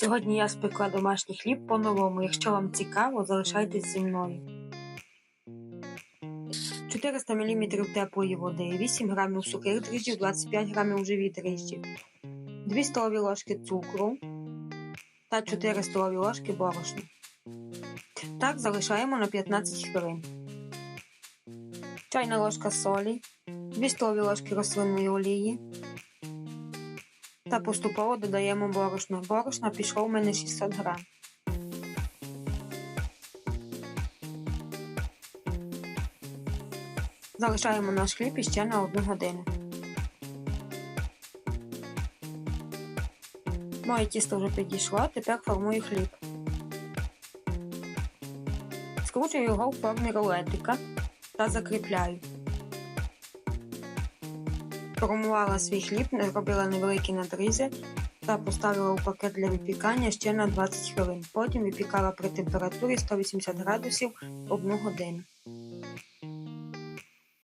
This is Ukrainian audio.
Сьогодні я спекла домашній хліб по-новому. Якщо вам цікаво, залишайтесь зі мною. 400 мл теплої води, 8 г сухих дріжджів, 25 г живі дріжджі, 2 столові ложки цукру та 4 столові ложки борошна. Так залишаємо на 15 хвилин. Чайна ложка солі, 2 столові ложки рослинної олії, та поступово додаємо борошно. Борошна пішло у мене 600 грам. Залишаємо наш хліб іще на 1 годину. Моє тісто вже підійшло, тепер формую хліб. Скручую його в формі рулетика та закріпляю. Формувала свій хліб, робила невеликі надрізи та поставила у пакет для випікання ще на 20 хвилин. Потім випікала при температурі 180 градусів 1 годину.